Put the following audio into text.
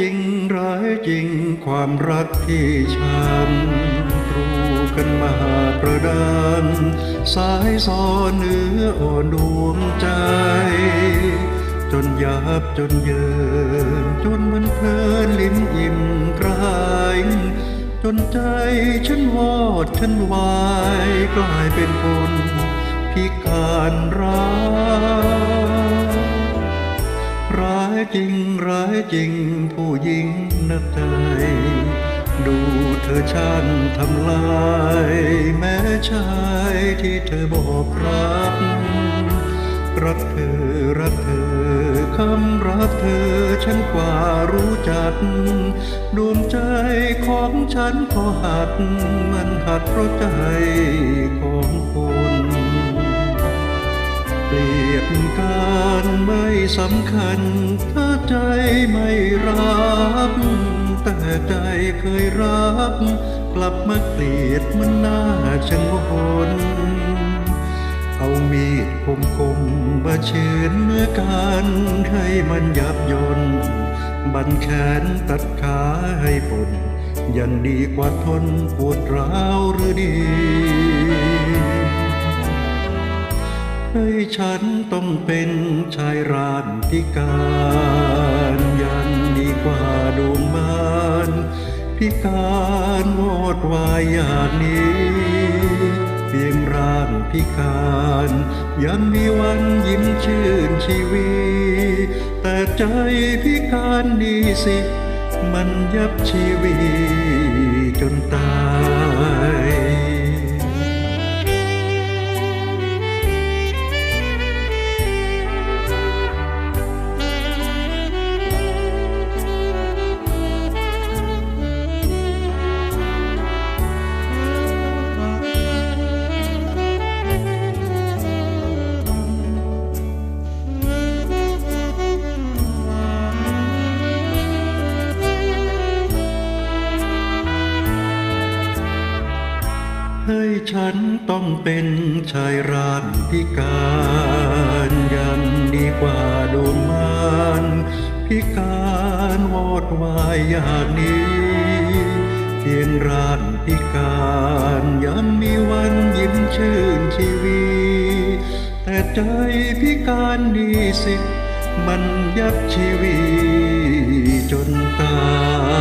จริงความรักที่ช้ำรูกันมาประดานสายซ้อนเนื้ออ่อนดวงใจ จนยับจนเยินจนมันเพลินลิ้มอิ่มกลายจนใจฉันวอดฉันวายกลายเป็นคน จริงผู้หญิงนักใจ ดูเธอช่างทำลาย แม้ชายที่เธอบอกรัก รักเธอรักเธอคำรักเธอฉันกว่ารู้จักดวงใจของฉันก็หักมันหักเพราะใจของคน เปรียบการไม่สำคัญ ถ้าใจไม่รับ แต่ใจเคยรับ กลับมาเกลียดมันน่าชงนเอามีดคมคมมาเชือนเนื้อกันให้มันยับยนบันแขนตัดขาให้ปนยังดีกว่าทนปวดร้าวหรือดี ให้ฉันต้องเป็นชายรานพิการยังดีกว่าดวงมารพิการวอดวายอย่างนี้เพียงร่างพิการยังมีวันยิ้มชื่นชีวีแต่ใจพิการนี่สิ มันยับชีวีจนตาย ให้ฉันต้องเป็นชายร่างพิการยังดีกว่าโดนมารพิการวอดวายอย่างนี้เพียงร่างพิการยังมีวันยิ้มชื่นชีวีแต่ใจพิการนี่สิมันยับชีวีจนตาย